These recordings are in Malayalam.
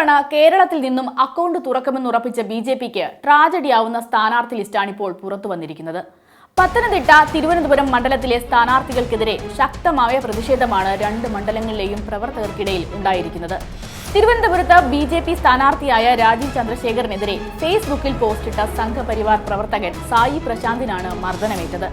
ഇത്തവണ കേരളത്തിൽ നിന്നും അക്കൗണ്ട് തുറക്കുമെന്നുറപ്പിച്ച ബി ജെ പിക്ക് ട്രാജഡിയാവുന്ന സ്ഥാനാർത്ഥി ലിസ്റ്റാണ് ഇപ്പോൾ പുറത്തു വന്നിരിക്കുന്നത്. പത്തനംതിട്ട തിരുവനന്തപുരം മണ്ഡലത്തിലെ സ്ഥാനാർത്ഥികൾക്കെതിരെ ശക്തമായ പ്രതിഷേധമാണ് രണ്ട് മണ്ഡലങ്ങളിലെയും പ്രവർത്തകർക്കിടയിൽ ഉണ്ടായിരിക്കുന്നത്. തിരുവനന്തപുരത്ത് ബി ജെ പി സ്ഥാനാർത്ഥിയായ രാജീവ് ചന്ദ്രശേഖറിനെതിരെ ഫേസ്ബുക്കിൽ പോസ്റ്റിട്ട സംഘപരിവാർ പ്രവർത്തകൻ സായി പ്രശാന്തിനാണ് മർദ്ദനമേറ്റത്.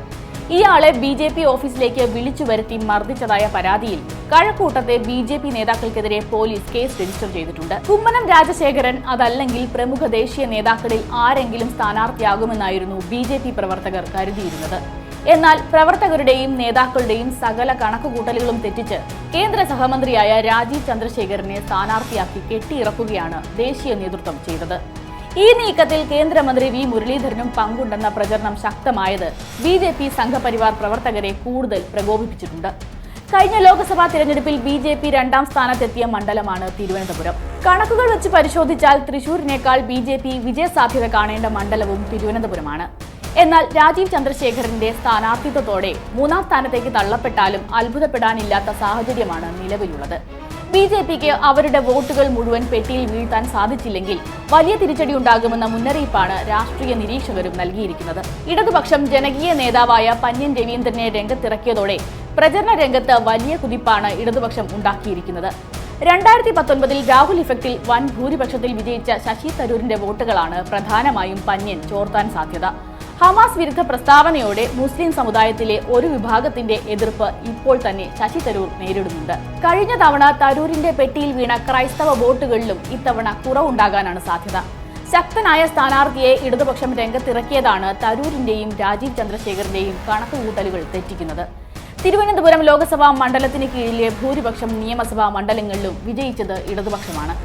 ഇയാളെ ബി ജെ പി ഓഫീസിലേക്ക് വിളിച്ചു വരുത്തി മർദ്ദിച്ചതായ പരാതിയിൽ കഴക്കൂട്ടത്തെ ബി ജെ പി നേതാക്കൾക്കെതിരെ പോലീസ് കേസ് രജിസ്റ്റർ ചെയ്തിട്ടുണ്ട്. കുമ്മനം രാജശേഖരൻ അതല്ലെങ്കിൽ പ്രമുഖ ദേശീയ നേതാക്കളിൽ ആരെങ്കിലും സ്ഥാനാർത്ഥിയാകുമെന്നായിരുന്നു ബി ജെ പി പ്രവർത്തകർ കരുതിയിരുന്നത്. എന്നാൽ പ്രവർത്തകരുടെയും നേതാക്കളുടെയും സകല കണക്കുകൂട്ടലുകളും തെറ്റിച്ച് കേന്ദ്ര സഹമന്ത്രിയായ രാജീവ് ചന്ദ്രശേഖരനെ സ്ഥാനാർത്ഥിയാക്കി കെട്ടിയിറക്കുകയാണ് ദേശീയ നേതൃത്വം ചെയ്തത്. ഈ നീക്കത്തിൽ കേന്ദ്രമന്ത്രി വി മുരളീധരനും പങ്കുണ്ടെന്ന പ്രചരണം ശക്തമായത് ബി ജെ പി സംഘപരിവാർ പ്രവർത്തകരെ കൂടുതൽ പ്രകോപിപ്പിച്ചിട്ടുണ്ട്. കഴിഞ്ഞ ലോക്സഭാ തിരഞ്ഞെടുപ്പിൽ ബി ജെ പി രണ്ടാം സ്ഥാനത്തെത്തിയ മണ്ഡലമാണ് തിരുവനന്തപുരം. കണക്കുകൾ വെച്ച് പരിശോധിച്ചാൽ തൃശൂരിനേക്കാൾ ബി ജെ പി വിജയസാധ്യത കാണേണ്ട മണ്ഡലവും തിരുവനന്തപുരമാണ്. എന്നാൽ രാജീവ് ചന്ദ്രശേഖരന്റെ സ്ഥാനാർത്ഥിത്വത്തോടെ മൂന്നാം സ്ഥാനത്തേക്ക് തള്ളപ്പെട്ടാലും അത്ഭുതപ്പെടാനില്ലാത്ത സാഹചര്യമാണ് നിലവിലുള്ളത്. ബി ജെ പിക്ക് അവരുടെ വോട്ടുകൾ മുഴുവൻ പെട്ടിയിൽ വീഴ്ത്താൻ സാധിച്ചില്ലെങ്കിൽ വലിയ തിരിച്ചടി ഉണ്ടാകുമെന്ന മുന്നറിയിപ്പാണ് രാഷ്ട്രീയ നിരീക്ഷകരും നൽകിയിരിക്കുന്നത്. ഇടതുപക്ഷം ജനകീയ നേതാവായ പന്യൻ രവീന്ദ്രനെ രംഗത്തിറക്കിയതോടെ പ്രചരണ രംഗത്ത് വലിയ കുതിപ്പാണ് ഇടതുപക്ഷം ഉണ്ടാക്കിയിരിക്കുന്നത്. രണ്ടായിരത്തി പത്തൊൻപതിൽ രാഹുൽ ഇഫക്റ്റിൽ വൻ ഭൂരിപക്ഷത്തിൽ വിജയിച്ച ശശി തരൂരിന്റെ വോട്ടുകളാണ് പ്രധാനമായും പന്യൻ ചോർത്താൻ സാധ്യത. ഹമാസ് വിരുദ്ധ പ്രസ്താവനയോടെ മുസ്ലിം സമുദായത്തിലെ ഒരു വിഭാഗത്തിന്റെ എതിർപ്പ് ഇപ്പോൾ തന്നെ ശശി തരൂർ നേരിടുന്നുണ്ട്. കഴിഞ്ഞ തവണ തരൂരിന്റെ പെട്ടിയിൽ വീണ ക്രൈസ്തവ വോട്ടുകളിലും ഇത്തവണ കുറവുണ്ടാകാനാണ് സാധ്യത. ശക്തനായ സ്ഥാനാർത്ഥിയെ ഇടതുപക്ഷം രംഗത്തിറക്കിയതാണ് തരൂരിന്റെയും രാജീവ് ചന്ദ്രശേഖറിന്റെയും കണക്കുകൂട്ടലുകൾ തെറ്റിക്കുന്നത്. തിരുവനന്തപുരം ലോക്സഭാ മണ്ഡലത്തിന് കീഴിലെ ഭൂരിപക്ഷം നിയമസഭാ മണ്ഡലങ്ങളിലും വിജയിച്ചത് ഇടതുപക്ഷമാണ്.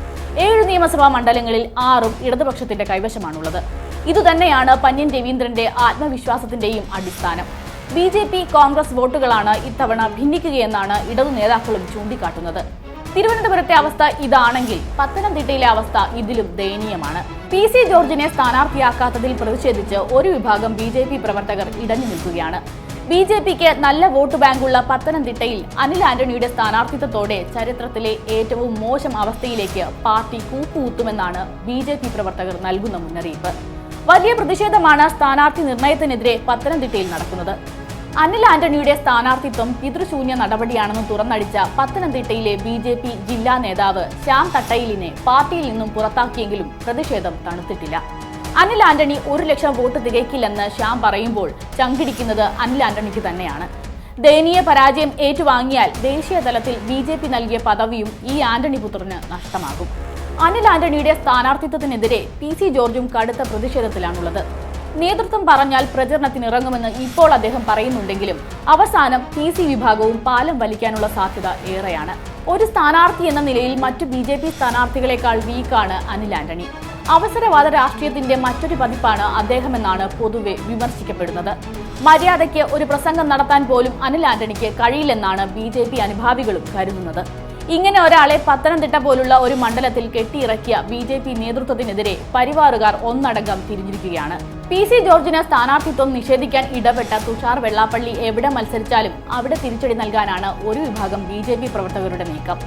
ഏഴ് നിയമസഭാ മണ്ഡലങ്ങളിൽ ആറും ഇടതുപക്ഷത്തിന്റെ കൈവശമാണുള്ളത്. ഇതുതന്നെയാണ് പന്യൻ രവീന്ദ്രന്റെ ആത്മവിശ്വാസത്തിന്റെയും അടിസ്ഥാനം. ബി ജെ പി കോൺഗ്രസ് വോട്ടുകളാണ് ഇത്തവണ ഭിന്നിക്കുകയെന്നാണ് ഇടതു നേതാക്കളും ചൂണ്ടിക്കാട്ടുന്നത്. തിരുവനന്തപുരത്തെ അവസ്ഥ ഇതാണെങ്കിൽ പത്തനംതിട്ടയിലെ അവസ്ഥ ഇതിലും ദയനീയമാണ്. പി സി ജോർജിനെ സ്ഥാനാർത്ഥിയാക്കാത്തതിൽ പ്രതിഷേധിച്ച് ഒരു വിഭാഗം ബി ജെ പി പ്രവർത്തകർ ഇടഞ്ഞു നിൽക്കുകയാണ്. ബി ജെ പിക്ക് നല്ല വോട്ട് ബാങ്കുള്ള പത്തനംതിട്ടയിൽ അനിൽ ആന്റണിയുടെ സ്ഥാനാർത്ഥിത്വത്തോടെ ചരിത്രത്തിലെ ഏറ്റവും മോശം അവസ്ഥയിലേക്ക് പാർട്ടി കൂപ്പുകുത്തുമെന്നാണ് ബി പ്രവർത്തകർ നൽകുന്ന മുന്നറിയിപ്പ്. വലിയ പ്രതിഷേധമാണ് സ്ഥാനാർത്ഥി നിർണയത്തിനെതിരെ പത്തനംതിട്ടയിൽ നടക്കുന്നത്. അനിൽ ആന്റണിയുടെ സ്ഥാനാർത്ഥിത്വം പിതൃശൂന്യ നടപടിയാണെന്ന് തുറന്നടിച്ച പത്തനംതിട്ടയിലെ ബി ജെ പി ജില്ലാ നേതാവ് ശ്യാം തട്ടയിലിനെ പാർട്ടിയിൽ നിന്നും പുറത്താക്കിയെങ്കിലും പ്രതിഷേധം തണുത്തിട്ടില്ല. അനിൽ ആന്റണി ഒരു ലക്ഷം വോട്ട് തികയ്ക്കില്ലെന്ന് ശ്യാം പറയുമ്പോൾ ചങ്കിടിക്കുന്നത് അനിൽ ആന്റണിക്ക് തന്നെയാണ്. ദയനീയ പരാജയം ഏറ്റുവാങ്ങിയാൽ ദേശീയ തലത്തിൽ ബി ജെ പി നൽകിയ പദവിയും ഈ ആന്റണി പുത്രന് നഷ്ടമാകും. അനിൽ ആന്റണിയുടെ സ്ഥാനാർത്ഥിത്വത്തിനെതിരെ പി സി ജോർജും കടുത്ത പ്രതിഷേധത്തിലാണുള്ളത്. നേതൃത്വം പറഞ്ഞാൽ പ്രചരണത്തിന് ഇറങ്ങുമെന്ന് ഇപ്പോൾ അദ്ദേഹം പറയുന്നുണ്ടെങ്കിലും അവസാനം പി സി വിഭാഗവും പാലം വലിക്കാനുള്ള സാധ്യത ഏറെയാണ്. ഒരു സ്ഥാനാർത്ഥി എന്ന നിലയിൽ മറ്റു ബി ജെ പി സ്ഥാനാർത്ഥികളെക്കാൾ വീക്കാണ് അനിൽ ആന്റണി. അവസരവാദ രാഷ്ട്രീയത്തിന്റെ മറ്റൊരു പതിപ്പാണ് അദ്ദേഹമെന്നാണ് പൊതുവെ വിമർശിക്കപ്പെടുന്നത്. മര്യാദയ്ക്ക് ഒരു പ്രസംഗം നടത്താൻ പോലും അനിൽ ആന്റണിക്ക് കഴിയില്ലെന്നാണ് ബി ജെ പി അനുഭാവികളും കരുതുന്നത്. ഇങ്ങനെ ഒരാളെ പത്തനംതിട്ട പോലുള്ള ഒരു മണ്ഡലത്തിൽ കെട്ടിയിറക്കിയ ബി ജെ പി നേതൃത്വത്തിനെതിരെ പരിവാറുകാർ ഒന്നടങ്കം തിരിഞ്ഞിരിക്കുകയാണ്. പി സി ജോർജിന് സ്ഥാനാർത്ഥിത്വം നിഷേധിക്കാൻ ഇടപെട്ട തുഷാർ വെള്ളാപ്പള്ളി എവിടെ മത്സരിച്ചാലും അവിടെ തിരിച്ചടി നൽകാനാണ് ഒരു വിഭാഗം ബി ജെ പി പ്രവർത്തകരുടെ നീക്കം.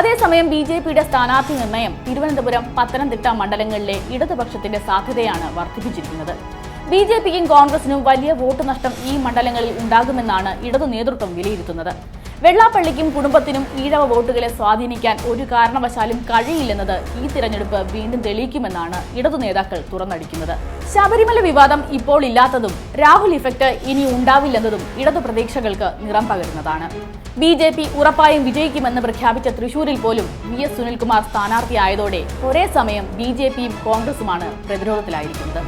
അതേസമയം ബി ജെ പിയുടെ സ്ഥാനാർത്ഥി നിർണയം തിരുവനന്തപുരം പത്തനംതിട്ട മണ്ഡലങ്ങളിലെ ഇടതുപക്ഷത്തിന്റെ സാധ്യതയാണ് വർദ്ധിപ്പിച്ചിരിക്കുന്നത്. ബി ജെ പിക്കും കോൺഗ്രസിനും വലിയ വോട്ട് നഷ്ടം ഈ മണ്ഡലങ്ങളിൽ ഉണ്ടാകുമെന്നാണ് ഇടതു നേതൃത്വം വിലയിരുത്തുന്നത്. വെള്ളാപ്പള്ളിക്കും കുടുംബത്തിനും ഈഴവ വോട്ടുകളെ സ്വാധീനിക്കാൻ ഒരു കാരണവശാലും കഴിയില്ലെന്നത് ഈ തിരഞ്ഞെടുപ്പ് വീണ്ടും തെളിയിക്കുമെന്നാണ് ഇടതു നേതാക്കൾ തുറന്നടിക്കുന്നത്. ശബരിമല വിവാദം ഇപ്പോൾ ഇല്ലാത്തതും രാഹുൽ ഇഫക്റ്റ് ഇനി ഉണ്ടാവില്ലെന്നതും ഇടതു പ്രതീക്ഷകൾക്ക് നിറം പകരുന്നതാണ്. ബി ജെ പി ഉറപ്പായും വിജയിക്കുമെന്ന് പ്രഖ്യാപിച്ച തൃശൂരിൽ പോലും വി എസ് സുനിൽകുമാർ സ്ഥാനാർത്ഥിയായതോടെ ഒരേ സമയം ബി ജെ പിയും കോൺഗ്രസുമാണ് പ്രതിരോധത്തിലായിരിക്കുന്നത്.